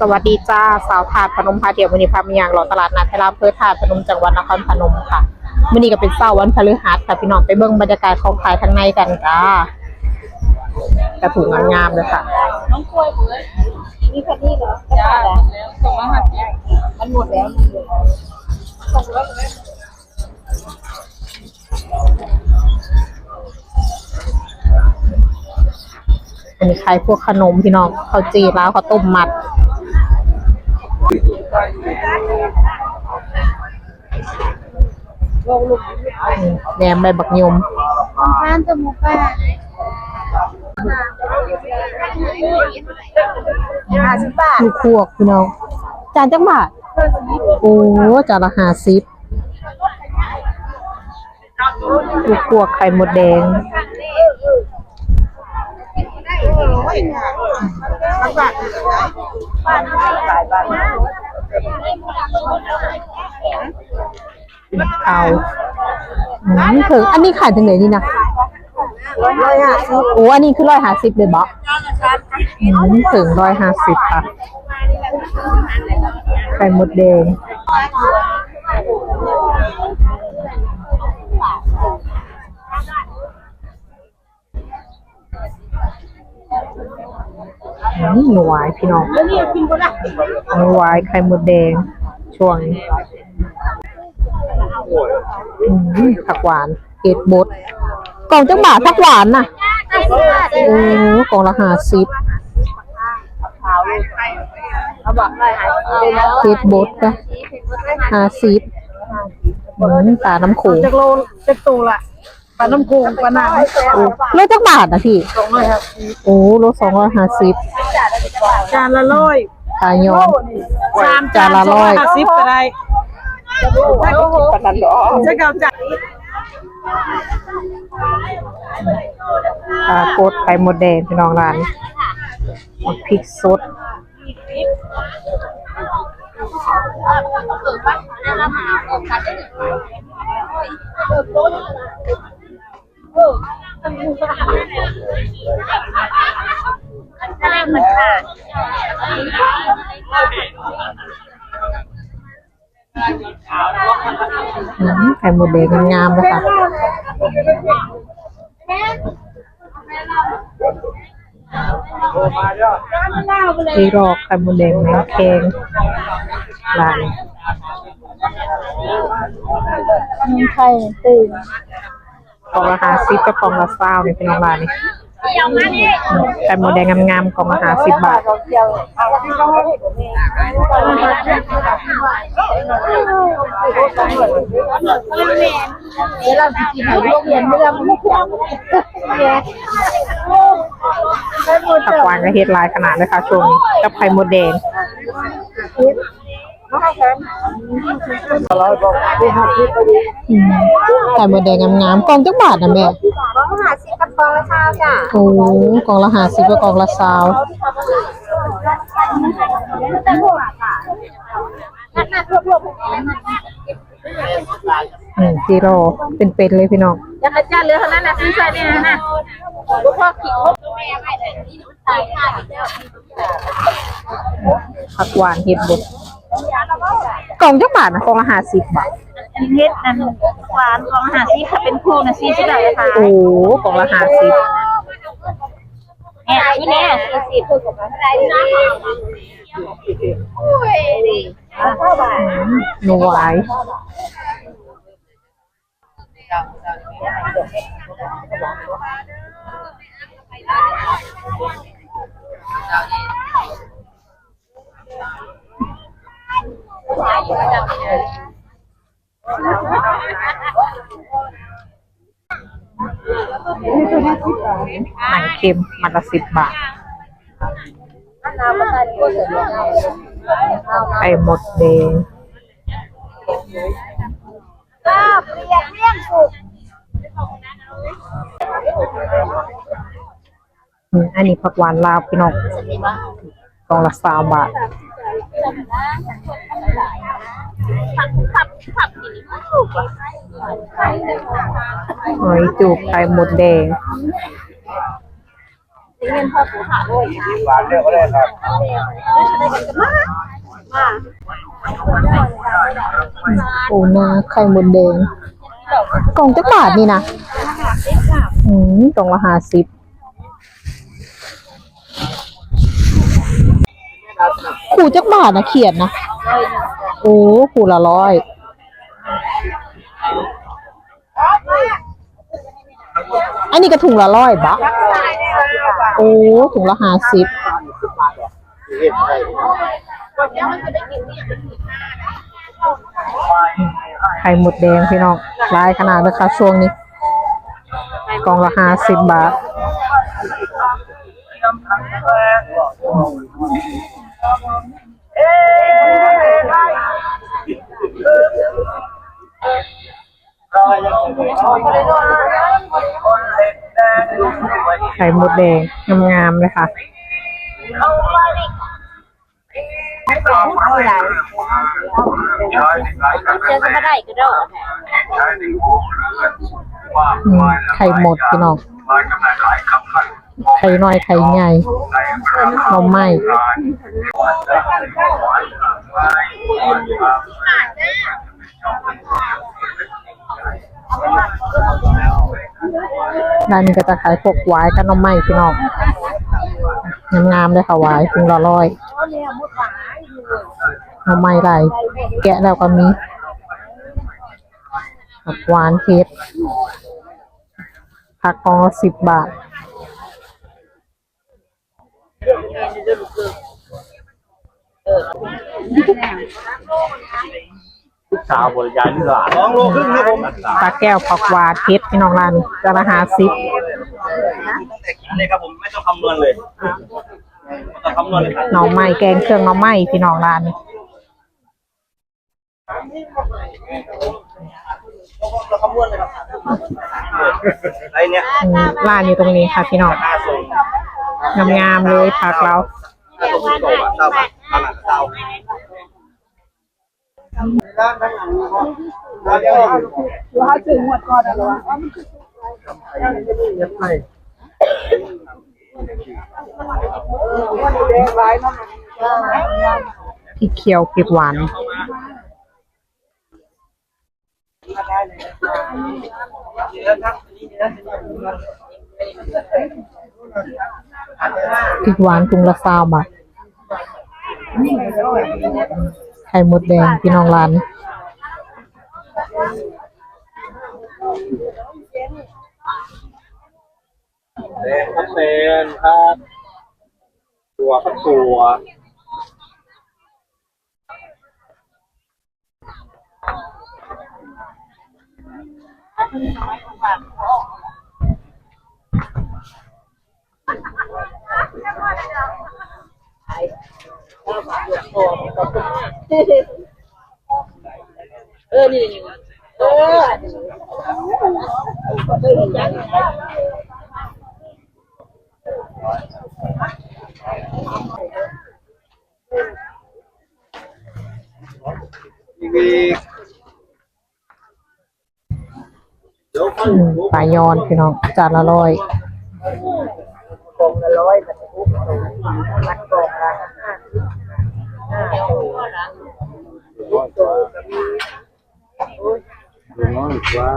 สวัสดีจ้าสาวถาดพนมพาเที่ยววันนี้พามาอย่างรอตลาดนัดไทยรามเพื่อถาดพนมจังหวัดนครพนมค่ะวันนี้ก็เป็นเสาร์วันพฤหัสค่ะพี่น้องไปเบิ่งบรรยากาศของขายทางในกันจ้ากระถุงงามๆเลยค่ะน้องกล้วยหมดเลยนี่ค่นี้เหรอจ้าแล้วส่งมาหัดมันหมดแล้วส่งแล้วอันนี้ขายพวกขนมพี่น้องข้าวจีร้าวข้าวต้มมัด แหนมใบบักยมทานจมูกป้าห้าสิบบาทลูกพวกพี่น้องจานจังบาทโอ้จานละห้าสิบลูกพวกไข่มดแดงเอาอืม ถึงอันนี้ขายถึงไหนนี่นะร้อยห้าสิบโอ้อันนี้คือร้อยห้าสิบเลยบอกถึงร้อยห้าสิบค่ะไข่มดแดงนี่หนูหวายพี่น้องแล้วนี่กินก็ได้หนูหวายไข่มดแดง ช่วงนี้ อืมผักหวานเกล็ดบดกล่องจังบาทผักหวานน่ะห้าสิบบาทโอ้กล่องละห้าสิบเขาบอกเลยหายเกล็ดบดก็ห้าสิบอืมตาน้ำโขงจากโลจากตูละปลาน้ำโขงปลาหนังโอ้โลจักบาทนะพี่สองร้อยครับโอ้โลสองร้อยห้าสิบจานละร้อยตายอนสามจานละร้อยห้าสิบก็ได้ จะเก่าจัดปลากดไข่มดแดงพี่น้องร้านพริกสดมันขาดอืม ไข่มดแดงงามๆเลยค่ะที่รอกไข่มดแดงแมงแคงร้านมันไข่ตื่นกล่องละห้าสิบกับกล่องละเศร้านี่พี่น้องร้านนี่เดี๋ยวมานี่ อืมไข่มดแดงงามๆกล่องละห้าสิบบาทเดี๋ยวเอาที่เขาให้ผมเองเดี๋ยวเราไปกินไหนโรงเรียนเมื่อไม่เที่ยวเนี่ยผักหวานก็เฮ็ดหลายขนาดเลยค่ะช่วงนี้กับไข่มดแดงอืมไข่มดแดงงามๆกล่องจักบาทนะแม่ร้อยห้าสิบ กองละเช้าจ้ะโอ้กองละห้าสิบกับกองละสาวแต่พวกอะนัดนัดรวบรวมอืมซีโร่เป็นเลยพี่น้องยังอาจารย์เหลือเท่านั้นแหละซื้อใส่เนี่ยนะลูกพ่อขี่รถแม่ไม่ได้ที่หนูตายค่ะผักหวานเห็ดบดกล่องจักบาทนะกล่องละห้าสิบบาท อันนี้เฮ็ดนั่นหวานของหาซีถ้าเป็นคู่นะซีสิบาทเลยค่ะโอ้กล่องละห้าสิบเนี่ยนี่เนี่ยสี่สิบคือกับอะไรนะโอ้ยดีเท่าบาทหนูหวายมันเค็มมันละสิบบาทน้ำมันได้ก็เสร็จแล้วไข่มดแดงก็เปลี่ยนเลี่ยงสุกอืมอันนี้ผักหวานลาวพี่น้องกล่องละสามบาท ขับขับขับกินสุกอะหอยจูบไข่มดแดงเงินพอผู้ขาด้วยร้านเดียวก็ได้ครับโอ้นาไข่มดแดงกล่องจักบาทนี่นะอืมกล่องละห้าสิบ ขู่จักบาทนะเขียนนะโอ้ขู่ละร้อยอันนี้ก็ถุงละร้อยบะโอ้ถุงละห้าสิบไข่หมดแดงพี่น้องลายขนาดเลยค่ะช่วงนี้ กล่องละห้าสิบบาท ไข่หมดแดงงามๆเลยค่ะไม่ได้ก็ได้อืมไข่หมดพี่น้อง ไข่น้อยไข่ใหญ่หน่อไม้ร้านนี้ก็จะขายพวกหวายกับน่อไม้พี่น้องงามๆเลยค่ะหวายถุงละร้อยน่อไม้ไรแกะแล้วก็มีหวานเผ็ดผักกองสิบบาท สาวบริการที่หลานสองโลครึ่งครับผมปลาแก้วผักหวานเผ็ดพี่น้องร้านจะละห้าสิบอันนี้ครับผมไม่ต้องคำนวณเลยไม่ต้องคำนวณเลยครับหน่อไม้แกงเครื่องหน่อไม้พี่น้องร้านเราคำนวณเลยครับไอ้เนี่ยอืมร้านอยู่ตรงนี้ค่ะพี่น้องค่าส่งงามๆเลยผักเราค่าส่งที่โตอะเก้าบาท ตลาดเก้าร้านทั้งหลังร้านเดียวเราถึงหมดก่อนแล้วไม่พริกเขียวพริกหวานพริกหวานถุงละสามบาท ไข่มดแดงพี่น้องร้านแดงครับแดงครับตัวครับตัว เออ นี่เออปลายอนพี่น้องจานละร้อยกองละร้อยมันทุกมัดกอง ละห้าสิบน้อยกว่า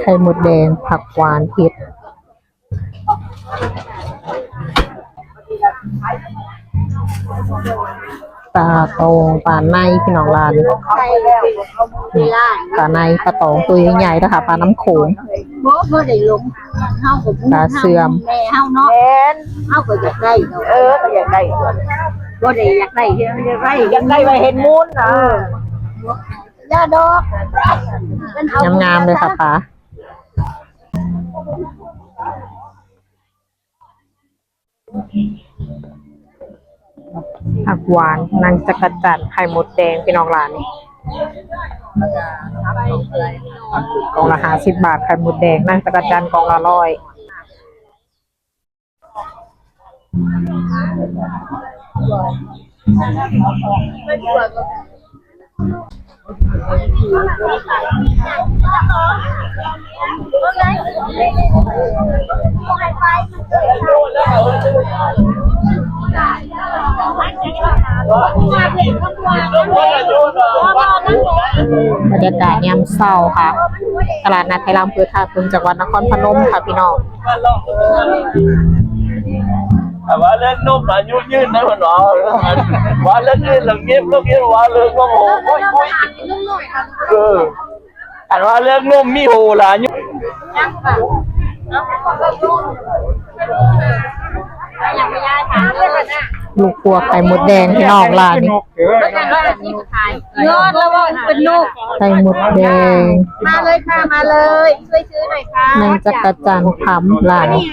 ไข่หมดแดงผักหวานเผ็ด ปลาตองปลาในพี่น้องร้านใช่แล้วไม่ได้ปลาในปลาตองตัวใหญ่ๆนะคะปลาน้ำโขงบ่บ่ได้ลงเฮาก็บ่ตาเสื่อมแม่เฮาเนาะแม่นเฮาก็อยากได้เออก็อยากได้บ่ได้อยากได้เฮ็ดอยากได้อยากได้ไว้เห็นมูลน่ะย่าดอกเป็นเอางามๆเลยค่ะปลา ผักหวานนางจักรจันไข่มดแดงพี่น้องร้านกล่องละห้าสิบบาทไข่มดแดงนางจักรจันกล่องละร้อยเรรยากาศยามเช้าค่ะ ตลาดนัดไทยรามเพื่อท่าตุนจังหวัดนครพนมค่ะพี่น้องแต่ว่าเล่นนุ่มอายุยืนนะมันว่าว่าเล่นยืนหลังเงียบลูกเงียบว่าเรื่องว่าโหโอ้ยโอ้ยเอออันว่าเรื่องนุ่มมีโหล่ะยุ่ลู กปัวไข่มดแดงพี่น้องร้านนี้ยอดแล้วว่าเป็นนกไข่มดแดงมาเลยค่ะมาเลย ช่วยซื้อหน่อยค่ะแมงจักรจันทร์ผำร้านนี้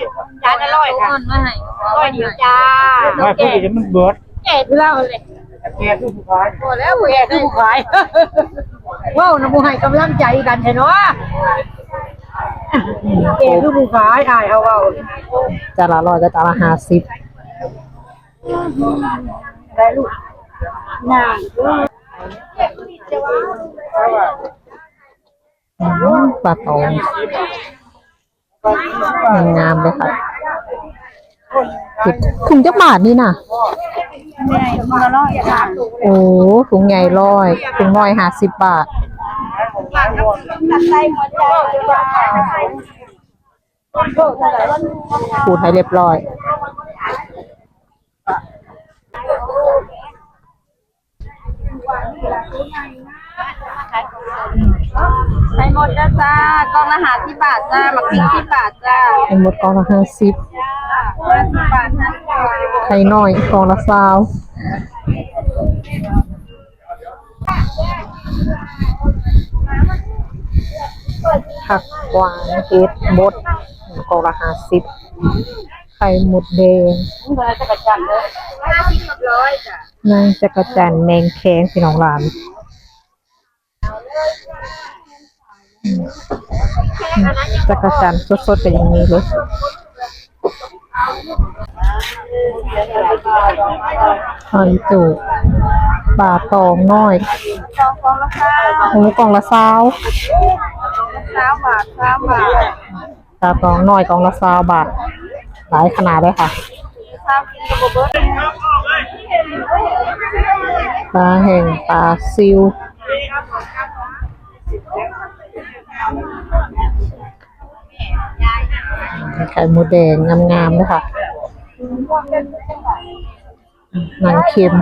จานอร่อยค่ะมาให้อร่อยเดียวจ้าไม่พูดอย่างมันเบิร์ดแก่เล่าเลยแกผู้ผู้ชายพอแล้วแก่คือผู้ขายว้าวน้ำผู้ให้กำลังใจกันเห็นวะแก่คือผู้ขายอายเขาเว้าจานละร้อยก็จานละห้าสิบ ได้ลูกนาอืมปลาตองงามเลยค่ะถุงจักบาทนี่น่ะโอ้ถุงใหญ่ร้อยถุงน้อยห้าสิบบาทตัดหาขูดให้เรียบร้อย ไปหมดแล้วจ้ากองละหาที่บาทจ้าหมักพริกที่บาทจ้าเป็นหมดกองละห้าสิบห้าสิบบาทนะไข่น้อยกองละซาวผักหวานเห็ดบดกองละห้าสิบ ข่หมดแดงนี่เวลาจะกระจันเลยห้าสิบกับร้อยจ้ะนางจักรจันทร์แมงแคงพี่น้องหลานจักรจันทร์สดๆเป็นอย่างนี้เลยหอยจูบปลาตองน้อยกองกองละข้าวหมูกล่องละซาวสามบาทสามบาทปลาตองน้อยกล่องละซาวบาท หลายขนาดเลยค่ะปลาแห้งปลาซิวไข่มดแดงงามๆเลยค่ะหนังเค็ม